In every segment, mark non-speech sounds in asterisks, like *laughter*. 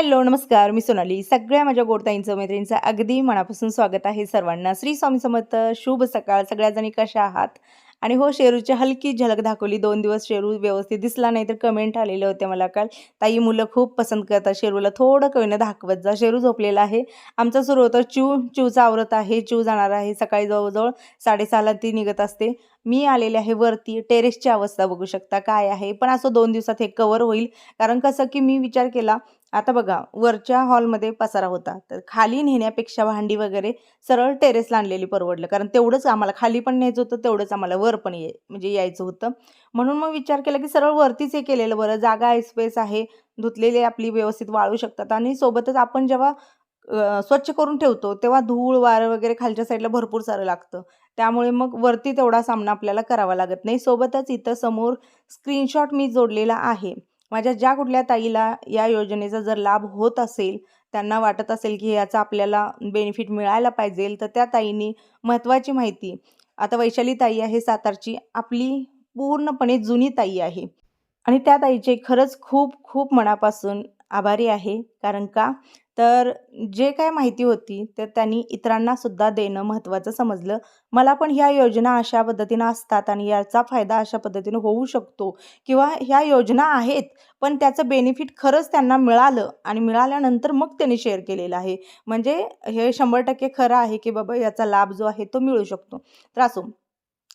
Hello नमस्कार. मी सोनाली. सगळ्या माझ्या गोडताईंचं मैत्रिणींचं अगदी मनापासून स्वागत आहे सर्वांना. श्री स्वामी समर्थ शुभ सकाळ. सगळ्याजणी कशा आहात? आणि हो शेरूची हलकी झलक दाखवली. दोन दिवस शेरू व्यवस्थित दिसला नाही तर कमेंट आलेले होते मला काल. ताई मुलं खूप पसंत करतात शेरूला. थोडं कवीनं दाखवत जा. शेरू झोपलेला आहे. आमचं सुरू होतं. च्यू चिवचा आवरत आहे. च्यू जाणार आहे. सकाळी जवळजवळ साडेसहाला ती निघत असते. मी आलेले आहे वरती. टेरेसची अवस्था बघू शकता. काय आहे? पण असं दोन दिवसात हे कवर होईल. कारण कसं की मी विचार केला आता बघा वरच्या हॉलमध्ये पसारा होता. तर खाली नेण्यापेक्षा भांडी वगैरे सरळ टेरेसला आणलेली परवडलं. कारण तेवढंच आम्हाला खाली पण न्यायचं होतं तेवढंच आम्हाला वर पण ये म्हणजे यायचं होतं. म्हणून मग विचार केला की सरळ वरतीच हे केलेलं बरं. जागा आहे स्पेस आहे धुतलेले आपली व्यवस्थित वाळू शकतात. आणि सोबतच आपण जेव्हा स्वच्छ करून ठेवतो तेव्हा धूळ वारं वगैरे खालच्या साईडला भरपूर सारं लागतं. त्यामुळे मग वरती तेवढा सामना आपल्याला करावा लागत नाही. सोबतच इथं समोर स्क्रीनशॉट मी जोडलेला आहे. माझ्या ज्या कुठल्या ताईला या योजनेचा जर लाभ होत असेल त्यांना वाटत असेल की याचा आपल्याला बेनिफिट मिळायला पाहिजे तर त्या ताईंनी महत्त्वाची माहिती आता वैशाली ताई आहे सातारची आपली पूर्णपणे जुनी ताई आहे. आणि त्या ताईचे खरंच खूप खूप मनापासून आभारी आहे. कारण का? तर जे काय माहिती होती तर त्यांनी इतरांना सुद्धा देणं महत्त्वाचं समजलं. मला पण ह्या योजना अशा पद्धतीनं असतात आणि याचा फायदा अशा पद्धतीनं होऊ शकतो किंवा ह्या योजना आहेत पण त्याचं बेनिफिट खरंच त्यांना मिळालं आणि मिळाल्यानंतर मग त्यांनी शेअर केलेलं आहे. म्हणजे हे शंभर टक्के खरं आहे की बाबा याचा लाभ जो आहे तो मिळू शकतो. तर असो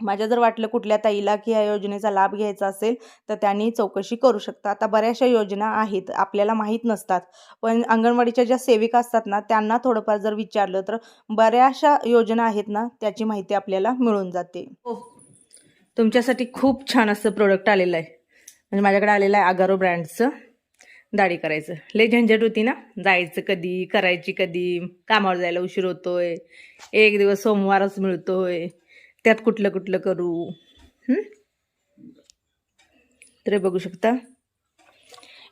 माझ्या जर वाटलं कुठल्या ताईला की या योजनेचा लाभ घ्यायचा असेल तर त्यांनी चौकशी करू शकता आता बऱ्याचशा योजना आहेत आपल्याला माहीत नसतात. पण अंगणवाडीच्या ज्या सेविका असतात ना त्यांना थोडंफार जर विचारलं तर बऱ्याचशा योजना आहेत ना त्याची माहिती आपल्याला मिळून जाते. हो. तुमच्यासाठी खूप छान असं प्रोडक्ट आलेलं आहे. म्हणजे माझ्याकडे आलेलं आहे आगारो ब्रँडचं दाढी करायचं. लय झंझट होती ना जायचं कधी करायची कधी कामावर जायला उशीर होतोय. एक दिवस सोमवारच मिळतोय. त्यात कुठलं कुठलं करू? तर बघू शकता.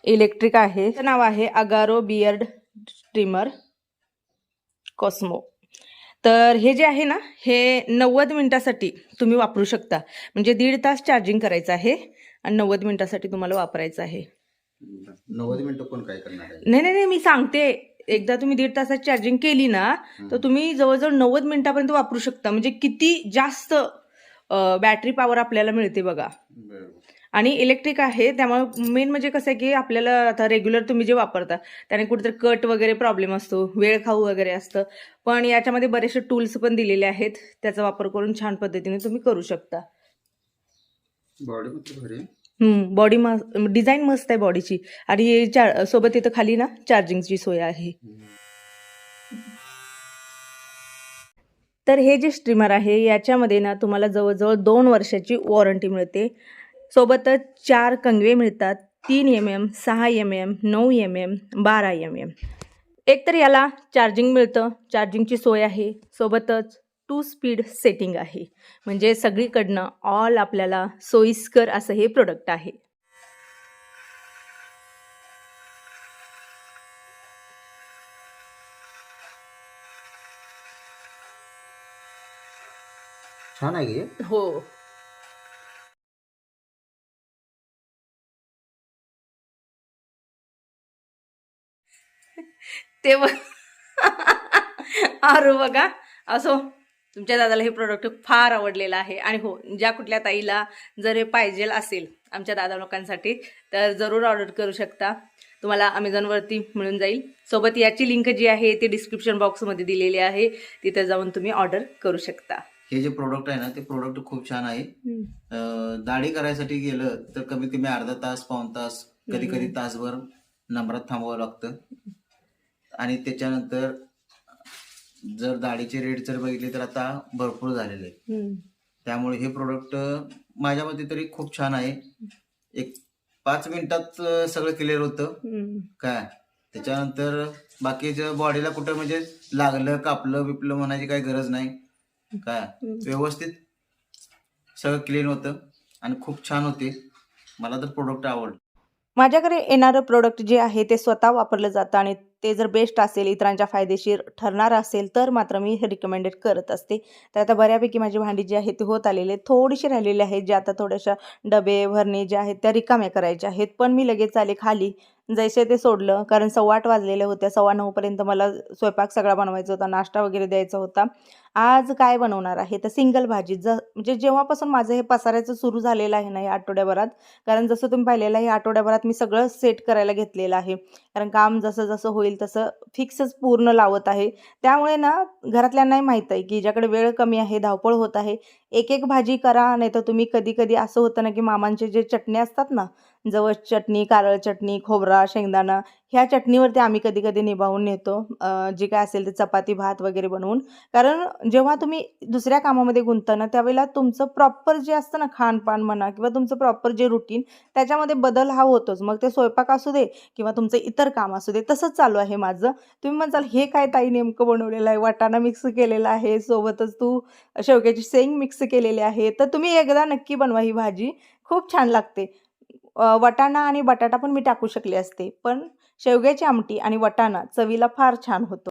इलेक्ट्रिक आहे. त्याचं नाव आहे अगारो बियर्ड स्ट्रीमर कॉस्मो. तर हे जे आहे ना हे नव्वद मिनिटासाठी तुम्ही वापरू शकता. म्हणजे दीड तास चार्जिंग करायचं आहे आणि नव्वद मिनिटासाठी तुम्हाला वापरायचं आहे. नव्वद मिनिटं कोण काय करणार नाही नाही मी सांगते. एकदा तुम्ही दीड तासात चार्जिंग केली ना तर तुम्ही जवळजवळ नव्वद मिनिटापर्यंत वापरू शकता. म्हणजे किती जास्त बॅटरी पॉवर आपल्याला मिळते बघा. आणि इलेक्ट्रिक आहे त्यामुळे मेन म्हणजे कसं आहे की आपल्याला आता रेग्युलर तुम्ही जे वापरता त्याने कुठेतरी कट वगैरे प्रॉब्लेम असतो वेळ खाऊ वगैरे असतं. पण याच्यामध्ये बरेचसे टूल्स पण दिलेले आहेत त्याचा वापर करून छान पद्धतीने तुम्ही करू शकता. बॉडी मस्त डिझाईन मस्त आहे बॉडीची आणि चार सोबत इथं खाली ना चार्जिंगची सोय आहे. तर हे जे स्ट्रीमर आहे याच्यामध्ये ना तुम्हाला जवळजवळ दोन वर्षाची वॉरंटी मिळते. सोबतच चार कंगवे मिळतात. तीन एम एम सहा एम एम नऊ एम एम बारा एम एम एक तर याला चार्जिंग मिळतं. चार्जिंगची सोय आहे. सोबतच टू स्पीड सेटिंग आहे. म्हणजे सगळीकडनं ऑल आपल्याला सोयीस्कर असं हे प्रोडक्ट आहे. छान आहे हे? हो. *laughs* ते बघ. *laughs* अरे बघा. असो. तुमच्या दादाला हे प्रोडक्ट फार आवडलेलं आहे. आणि हो ज्या कुठल्या ताईला जर हे पाहिजे असेल आमच्या दादा लोकांसाठी तर जरूर ऑर्डर करू शकता. तुम्हाला अमेझॉनवरती मिळून जाईल. सोबत याची लिंक जी आहे ती डिस्क्रिप्शन बॉक्समध्ये दिलेली आहे. तिथे जाऊन तुम्ही ऑर्डर करू शकता. हे जे प्रोडक्ट आहे ना ते प्रोडक्ट खूप छान आहे. दाढी करायसाठी गेलं तर कमीत कमी अर्धा तास पाऊन तास कधी कधी तासभर नंबरात थांबावं लागतं. आणि त्याच्यानंतर जर दाढीचे रेट जर बघितले तर आता भरपूर झालेले आहेत. त्यामुळे हे प्रोडक्ट माझ्या मते तरी खूप छान आहे. एक पाच मिनिटात सगळं क्लिअर होतं. काय? त्याच्यानंतर बाकीच्या बॉडीला कुठं म्हणजे लागलं कापलं बिपलं म्हणायची काही गरज नाही. काय? व्यवस्थित सगळं क्लीन होतं आणि खूप छान होते. मला तर प्रोडक्ट आवडलं. माझ्याकडे येणारं प्रोडक्ट जे आहे ते स्वतः वापरलं जातं आणि ते जर बेस्ट असेल इतरांच्या फायदेशीर ठरणार असेल तर मात्र मी हे रिकमेंडेड करत असते. तर आता बऱ्यापैकी माझी भांडी जी आहे ती होत आलेली आहेत. थोडीशी राहिलेली आहेत जे आता थोड्याशा डबे भरणे जे आहेत त्या रिकाम्या करायच्या आहेत. पण मी लगेच आले खाली. जैसे ते सोडलं. कारण सव्वा आठ वाजलेल्या होत्या सव्वा नऊपर्यंत मला स्वयंपाक सगळा बनवायचा होता. नाश्ता वगैरे द्यायचा होता. आज काय बनवणार आहे? तर सिंगल भाजी. ज म्हणजे जेव्हापासून माझं हे पसारायचं सुरू झालेलं आहे ना या आठवड्याभरात कारण जसं तुम्ही पाहिलेलं आहे आठवड्याभरात मी सगळं सेट करायला घेतलेलं आहे. कारण काम जसं जसं होईल तसं फिक्सच पूर्ण लावत आहे. त्यामुळे ना घरातल्यांनाही माहीत आहे की ज्याकडे वेळ कमी आहे धावपळ होत आहे एक एक भाजी करा. नाही तर तुम्ही कधी कधी असं होतं ना की मामांचे जे चटणी असतात ना जवस चटणी कारळ चटणी खोबरा शेंगदाणा ह्या चटणीवरती आम्ही कधी कधी निभावून नेतो. जे काय असेल ते चपाती भात वगैरे बनवून. कारण जेव्हा तुम्ही दुसऱ्या कामामध्ये गुंतताना त्यावेळेला तुमचं प्रॉपर जे असतं ना खानपान म्हणा किंवा तुमचं प्रॉपर जे रुटीन त्याच्यामध्ये बदल हा होतोच. मग ते स्वयंपाक असू दे किंवा तुमचं इतर काम असू दे तसंच चालू आहे माझं. तुम्ही म्हणसाल हे काय ताई नेमकं बनवलेलं आहे? वाटाणा मिक्स केलेला आहे सोबतच तू शेवग्याची शेंग मिक्स केलेली आहे. तर तुम्ही एकदा नक्की बनवा ही भाजी. खूप छान लागते. वाटाणा आणि बटाटा पण मी टाकू शकले असते. पण शेवग्याची आमटी आणि वाटाणा चवीला फार छान होतो.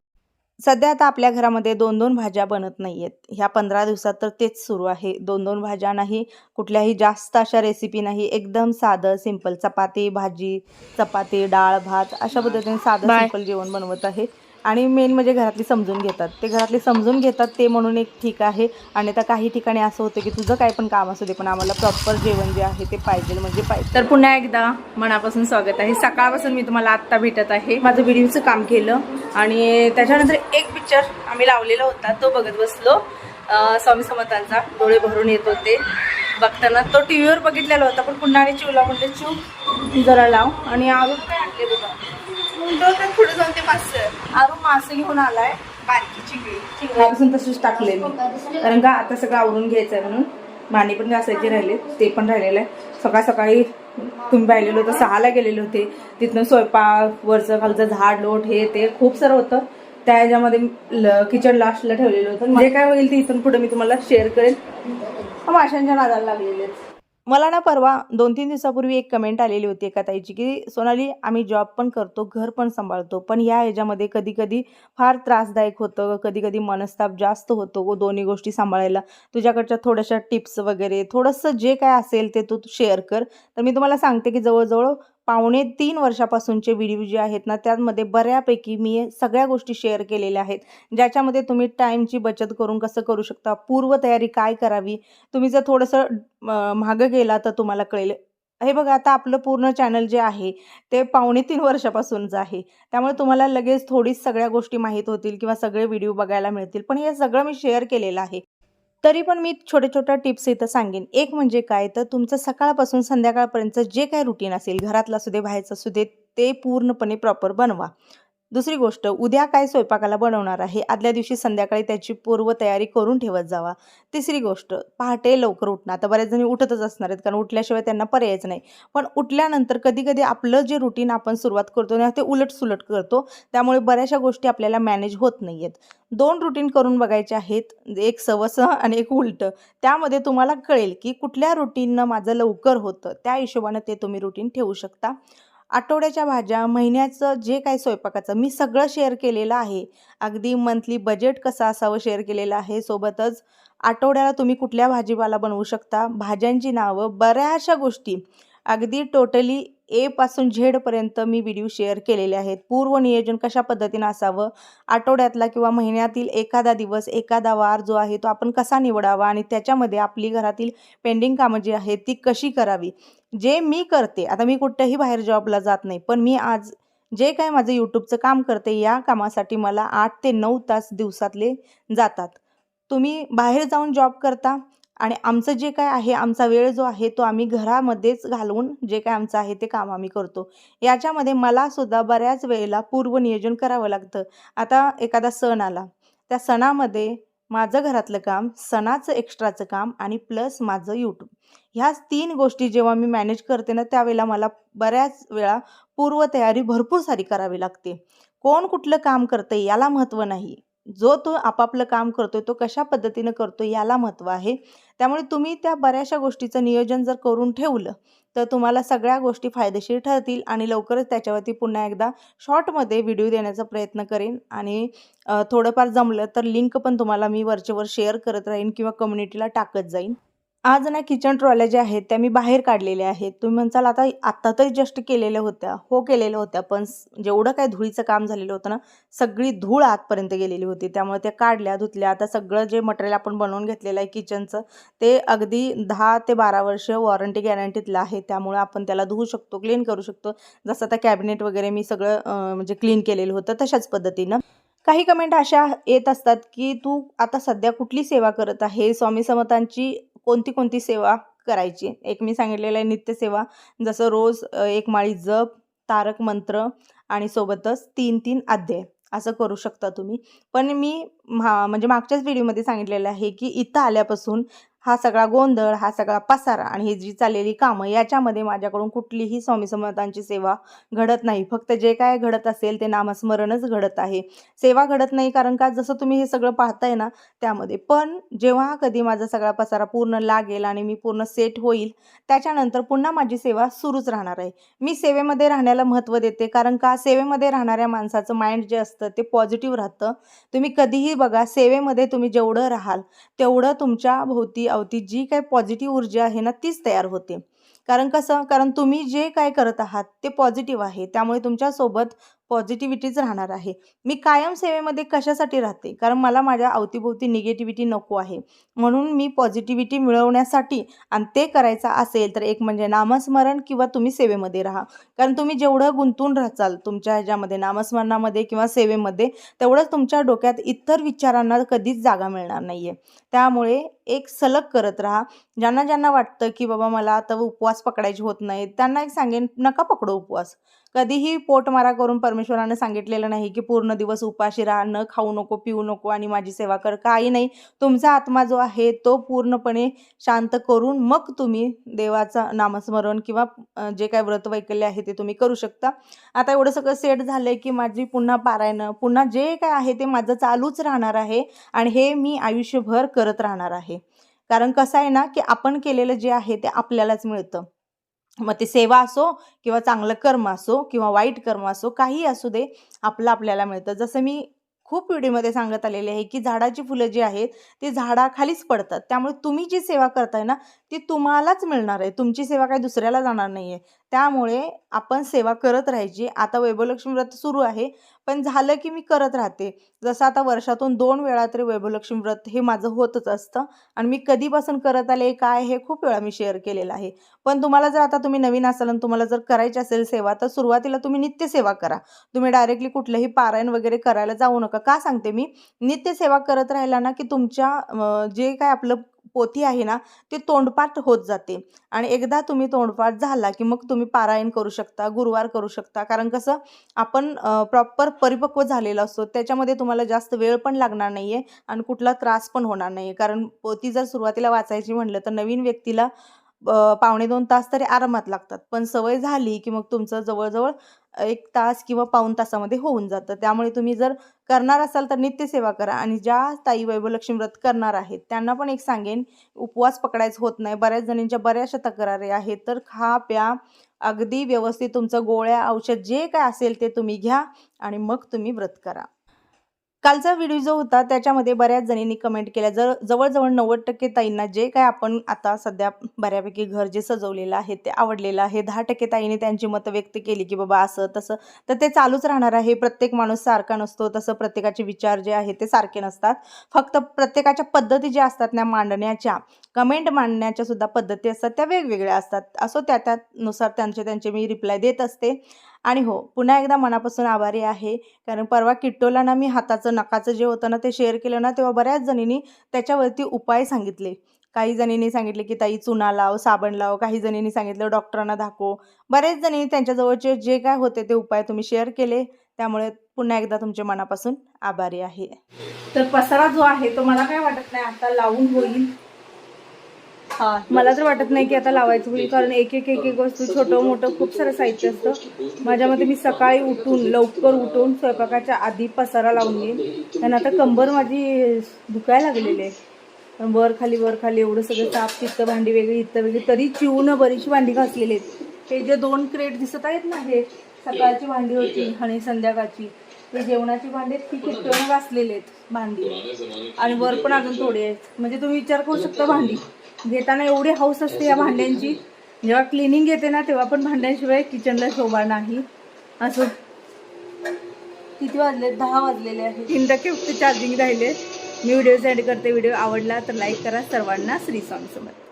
सध्या आता आपल्या घरामध्ये दोन दोन भाज्या बनत नाही आहेत ह्या पंधरा दिवसात तर तेच सुरू आहे. दोन दोन भाज्या नाही कुठल्याही जास्त अशा रेसिपी नाही. एकदम साधं सिंपल चपाती भाजी चपाती डाळ भात अशा पद्धतीने साधं. सिंपल जेवण बनवत आहे. आणि मेन म्हणजे घरातली समजून घेतात. ते घरातली समजून घेतात ते म्हणून एक ठीक आहे. आणि आता काही ठिकाणी असं होतं की तुझं काय पण काम असू दे पण आम्हाला प्रॉपर जेवण जे आहे ते पाहिजे म्हणजे पाहिजे. तर पुन्हा एकदा मनापासून स्वागत आहे. सकाळपासून मी तुम्हाला आत्ता भेटत आहे. माझं व्हिडिओचं काम केलं आणि त्याच्यानंतर एक पिक्चर आम्ही लावलेला होता. तो बघत बसलो. स्वामी समर्थांचा. डोळे भरून येत होते. बघताना तो टी व्हीवर बघितलेला होता पण पुन्हा आणि चिवला म्हणले चिव जरा लाव. आणि अजून काय आणले पुढे जाऊन ते मासे. घेऊन आलाय. बारकी चिंगळापासून टाकले मी कारण का आता सगळं आवरून घ्यायचं आहे म्हणून. मांडी पण घासायचे राहिले ते पण राहिलेलं आहे. सकाळ सकाळी तुम्ही पाहिलेलं होतं सहाला गेलेले होते. तिथनं स्वयंपाक वरचं खालचं झाड लोट हे ते खूप सारं होतं. त्या ह्याच्यामध्ये किचन लास्टला ठेवलेलं होतं. जे काय होईल ते इथून पुढे मी तुम्हाला शेअर करेन. माशांच्या नादाला लागलेले आहेत. मला ना परवा दोन तीन दिवसापूर्वी एक कमेंट आलेली होती एका ताईची की सोनाली आम्ही जॉब पण करतो घर पण सांभाळतो पण या ह्याच्यामध्ये कधी कधी फार त्रासदायक होतं कधी कधी मनस्ताप जास्त होतो व दोन्ही गोष्टी सांभाळायला. तुझ्याकडच्या थोड्याशा टिप्स वगैरे थोडंसं जे काय असेल ते तू शेअर कर. तर मी तुम्हाला सांगते की जवळजवळ पावणे तीन वर्षापासूनचे व्हिडिओ जे आहेत ना त्यामध्ये बऱ्यापैकी मी सगळ्या गोष्टी शेअर केलेल्या आहेत. ज्याच्यामध्ये तुम्ही टाईमची बचत करून कसं करू शकता पूर्वतयारी काय करावी तुम्ही जर थोडंसं मागं गेला तर तुम्हाला कळेल. हे बघा आता आपलं पूर्ण चॅनल जे आहे ते पावणे तीन वर्षापासूनचं आहे. त्यामुळे तुम्हाला लगेच थोडीच सगळ्या गोष्टी माहीत होतील किंवा सगळे व्हिडिओ बघायला मिळतील. पण हे सगळं मी शेअर केलेलं आहे. तरी पण मी छोट्या छोट्या टिप्स इथं सांगेन. एक म्हणजे काय? तर तुमचं सकाळपासून संध्याकाळपर्यंत जे काय रुटीन असेल घरातलं असू दे बाहेरचं असू दे ते पूर्णपणे प्रॉपर बनवा. दुसरी गोष्ट उद्या काय स्वयंपाकाला बनवणार आहे? आदल्या दिवशी संध्याकाळी त्याची पूर्वतयारी करून ठेवत जावा. तिसरी गोष्ट पहाटे लवकर उठणं. आता बऱ्याच जणी उठतच असणार आहेत कारण उठल्याशिवाय त्यांना पर्यायच नाही. पण उठल्यानंतर कधी कधी आपलं जे रुटीन आपण सुरुवात करतो ना ते उलट सुलट करतो. त्यामुळे बऱ्याचशा गोष्टी आपल्याला मॅनेज होत नाही आहेत दोन रुटीन करून बघायचे आहेत एक सवसं आणि एक उलटं. त्यामध्ये तुम्हाला कळेल की कुठल्या रुटीननं माझं लवकर होतं त्या हिशोबानं ते तुम्ही रुटीन ठेवू शकता. आठवड्याच्या भाज्या महिन्याचं जे काय स्वयंपाकाचं मी सगळं शेअर केलेलं आहे. अगदी मंथली बजेट कसं असावं शेअर केलेलं आहे सोबतच आठवड्याला तुम्ही कुठल्या भाजीपाला बनवू शकता भाज्यांची नावं बऱ्याचशा गोष्टी. अगदी टोटली एपासून झेडपर्यंत मी व्हिडिओ शेअर केलेले आहेत. पूर्व नियोजन कशा पद्धतीनं असावं? आठवड्यातला किंवा महिन्यातील एखादा दिवस एखादा वार जो आहे तो आपण कसा निवडावा आणि त्याच्यामध्ये आपली घरातील पेंडिंग कामं जी आहेत ती कशी करावी? जे मी करते आता मी कुठल्याही बाहेर जॉबला जात नाही पण मी आज जे काय माझं यूट्यूबचं काम करते या कामासाठी मला आठ ते नऊ तास दिवसातले जातात. तुम्ही बाहेर जाऊन जॉब करता? आणि आमचं जे काय आहे आमचा वेळ जो आहे तो आम्ही घरामध्येच घालवून जे काय आमचं आहे ते काम आम्ही करतो. याच्यामध्ये मला सुद्धा बऱ्याच वेळेला पूर्वनियोजन करावं लागतं. आता एखादा सण आला त्या सणामध्ये माझं घरातलं काम सणाचं एक्स्ट्राचं काम आणि प्लस माझं यूट्यूब ह्याच तीन गोष्टी जेव्हा मी मॅनेज करते ना त्यावेळेला मला बऱ्याच वेळा पूर्वतयारी भरपूर सारी करावी लागते. कोण कुठलं काम करतं याला महत्त्व नाही. जो तो आपापलं काम करतोय तो कशा पद्धतीनं करतो याला महत्त्व आहे. त्यामुळे तुम्ही त्या बऱ्याचशा गोष्टीचं नियोजन जर करून ठेवलं तर तुम्हाला सगळ्या गोष्टी फायदेशीर ठरतील आणि लवकरच त्याच्यावरती पुन्हा एकदा शॉर्टमध्ये व्हिडिओ देण्याचा प्रयत्न करेन. आणि थोडंफार जमलं तर लिंक पण तुम्हाला मी वरचेवर शेअर करत राहीन किंवा कम्युनिटीला टाकत जाईन. आज ना किचन ट्रॉल्या ज्या आहेत त्या मी बाहेर काढलेल्या आहेत. तुम्ही म्हणसाल आता आत्ता तरी जस्ट केलेल्या होत्या. हो केलेल्या होत्या. पण जेवढं काय धुळीचं काम झालेलं होतं ना सगळी धूळ आतपर्यंत गेलेली होती. त्यामुळे त्या काढल्या धुतल्या. आता सगळं जे मटेरियल आपण बनवून घेतलेलं आहे किचनचं ते अगदी दहा ते बारा वर्ष वॉरंटी गॅरंटीतलं आहे. त्यामुळे आपण त्याला धुवू शकतो क्लीन करू शकतो. जसं आता कॅबिनेट वगैरे मी सगळं म्हणजे क्लीन केलेलं होतं तशाच पद्धतीनं. काही कमेंट अशा येत असतात की तू आता सध्या कुठली सेवा करत आहे? स्वामी समर्थांची कोणती कोणती सेवा करायची? एक मी सांगितलेलं आहे नित्यसेवा. जसं रोज एक माळी जप तारक मंत्र आणि सोबतच तीन तीन अध्याय. असं करू शकता तुम्ही. पण मी मा म्हणजे मागच्याच व्हिडिओमध्ये सांगितलेलं आहे की इथं आल्यापासून हा सगळा गोंधळ हा सगळा पसारा आणि ही जी चाललेली कामं याच्यामध्ये माझ्याकडून कुठलीही स्वामी समर्थांची सेवा घडत नाही. फक्त जे काय घडत असेल ते नामस्मरणच घडत आहे. सेवा घडत नाही कारण का जसं तुम्ही हे सगळं पाहताय ना त्यामध्ये. पण जेव्हा कधी माझा सगळा पसारा पूर्ण लागेल आणि मी पूर्ण सेट होईल त्याच्यानंतर पुन्हा माझी सेवा सुरूच राहणार आहे. मी सेवेमध्ये राहण्याला महत्त्व देते कारण का सेवेमध्ये राहणाऱ्या माणसाचं माइंड जे असतं ते पॉझिटिव्ह राहतं. तुम्ही कधीही बघा सेवेमध्ये तुम्ही जेवढं राहाल तेवढं तुमच्या भोवती अवती जी काय पॉझिटिव्ह ऊर्जा आहे ना तीच तयार होते. कारण कसं कारण तुम्ही जे काय करत आहात ते पॉझिटिव्ह आहे. त्यामुळे तुमच्यासोबत पॉझिटिव्हिटीच राहणार आहे. मी कायम सेवेमध्ये कशासाठी राहते? कारण मला माझ्या अवतीभोवती निगेटिव्हिटी नको आहे. म्हणून मी पॉझिटिव्हिटी मिळवण्यासाठी आणि ते करायचं असेल तर एक म्हणजे नामस्मरण किंवा तुम्ही सेवेमध्ये राहा. कारण तुम्ही जेवढं गुंतून राहाल तुमच्या ह्याच्यामध्ये नामस्मरणामध्ये किंवा सेवेमध्ये तेवढंच तुमच्या डोक्यात इतर विचारांना कधीच जागा मिळणार नाही आहे त्यामुळे एक सलग करत राहा. ज्यांना ज्यांना वाटतं की बाबा मला आता उपवास पकडायचे होत नाही त्यांना एक सांगेन नका पकडो उपवास. कधीही पोटमारा करून परमेश्वरानं सांगितलेलं नाही की पूर्ण दिवस उपाशी राहा न खाऊ नको पिऊ नको आणि माझी सेवा कर. काही नाही. तुमचा आत्मा जो आहे तो पूर्णपणे शांत करून मग तुम्ही देवाचा नामस्मरण किंवा जे काय व्रत वैकल्य आहे ते तुम्ही करू शकता. आता एवढं सगळं सेट झालं आहे की माझी पुन्हा पारायणं पुन्हा जे काय आहे ते माझं चालूच राहणार आहे आणि हे मी आयुष्यभर करत राहणार आहे. कारण कसं आहे ना की आपण केलेलं जे आहे ते आपल्यालाच मिळतं. मग ते सेवा असो किंवा चांगलं कर्म असो किंवा वाईट कर्म असो काही असू दे आपलं आपल्याला मिळतं. जसं मी खूप व्हिडिओमध्ये सांगत आलेले आहे की झाडाची फुलं जी आहेत ती झाडाखालीच पडतात. त्यामुळे तुम्ही जी सेवा करताय ना ती तुम्हालाच मिळणार आहे. तुमची सेवा काही दुसऱ्याला जाणार नाही आहे त्यामुळे आपण सेवा करत राहायची. आता वैभवलक्ष्मी व्रत सुरू आहे. पण झालं की मी करत राहते. जसं आता वर्षातून दोन वेळा तरी वैभवलक्ष्मी व्रत हे माझं होतच असतं. आणि मी कधीपासून करत आले काय हे खूप वेळा मी शेअर केलेलं आहे. पण तुम्हाला जर आता तुम्ही नवीन असाल आणि तुम्हाला जर करायची असेल सेवा तर सुरुवातीला तुम्ही नित्यसेवा करा. तुम्ही डायरेक्टली कुठलंही पारायण वगैरे करायला जाऊ नका. का सांगते मी? नित्यसेवा करत राहिला ना की तुमच्या जे काय आपलं पोथी आहे ना ते तोंडपाठ होत जाते. आणि एकदा तुम्ही तोंडपाठ झाला की मग तुम्ही पारायण करू शकता गुरुवार करू शकता. कारण कसं आपण प्रॉपर परिपक्व झालेला असतो. त्याच्यामध्ये तुम्हाला जास्त वेळ पण लागणार नाही आहे आणि कुठला त्रास पण होणार नाही आहे कारण पोथी जर सुरुवातीला वाचायची म्हटलं तर नवीन व्यक्तीला पावणे दोन तास तरी आरामात लागतात. पण सवय झाली की मग तुमचं जवळजवळ एक तास किंवा पाऊण तासामध्ये होऊन जातं. त्यामुळे तुम्ही जर करणार असाल तर नित्यसेवा करा आणि ज्या ताई वैभवलक्ष्मी व्रत करणार आहेत त्यांना पण एक सांगेन उपवास पकडायचं होत नाही. बऱ्याच जणींच्या बऱ्याचशा तक्रारी आहेत. तर खा प्या अगदी व्यवस्थित तुमचं गोळ्या औषध जे काय असेल ते तुम्ही घ्या आणि मग तुम्ही व्रत करा. कालचा व्हिडिओ जो होता त्याच्यामध्ये बऱ्याच जणींनी कमेंट केल्या. जर जवळजवळ नव्वद टक्के ताईंना जे काय आपण आता सध्या बऱ्यापैकी घर जे सजवलेलं आहे ते आवडलेलं आहे दहा टक्के ताईंनी त्यांची मतं व्यक्त केली की बाबा असं तसं तर ते चालूच राहणार आहे. प्रत्येक माणूस सारखा नसतो तसं प्रत्येकाचे विचार जे आहेत ते सारखे नसतात. फक्त प्रत्येकाच्या पद्धती ज्या असतात ना मांडण्याच्या कमेंट मांडण्याच्या सुद्धा पद्धती असतात त्या वेगवेगळ्या असतात. असो त्या त्यानुसार त्यांचे त्यांचे मी रिप्लाय देत असते. आणि हो पुन्हा एकदा मनापासून आभारी आहे. कारण परवा किट्टोला ना मी हाताचं नकाचं जे होतं ना ते शेअर केलं ना तेव्हा बऱ्याच जणींनी त्याच्यावरती उपाय सांगितले. काही जणींनी सांगितले की ताई चुना लाव साबण लाव. काही जणींनी सांगितलं डॉक्टरांना दाखव. बरेच जणींनी त्यांच्याजवळचे जे काय होते ते उपाय तुम्ही शेअर केले. त्यामुळे पुन्हा एकदा तुमच्या मनापासून आभारी आहे. तर पसारा जो आहे तो मला काय वाटत नाही आता लावून होईल. मला तर वाटत नाही की आता लावायचं होईल कारण एक एक एक एक वस्तू छोटं मोठं खूप सारं साहित्य असतं. माझ्या मते मी सकाळी उठून लवकर उठून स्वयंपाकाच्या आधी पसारा लावून घेईन कारण आता कंबर माझी दुखायला लागलेली आहे. पण वर खाली वर खाली एवढं सगळं साफ तिथं भांडी वेगळी इथं वेगळी. तरी चिवून बरीचशी भांडी घासलेली आहेत. हे जे दोन क्रेट दिसत आहेत ना हे सकाळची भांडी होती आणि संध्याकाळची. ते जेवणाची भांडी ती किटकन घासलेले आहेत भांडी. आणि वर पण अजून थोडी आहेत. म्हणजे तुम्ही विचार करू शकता भांडी. घेताना एवढी हाऊस असते या भांड्यांची. जेव्हा क्लिनिंग येते ना तेव्हा पण भांड्यांशिवाय किचनला शोभा नाही. असं किती वाजले? दहा वाजलेले आहेत. तीन टक्के फक्त चार्जिंग राहिले. मी व्हिडिओ सेंड करते. व्हिडिओ आवडला तर लाईक करा. सर्वांना श्री स्वामी समर्थ.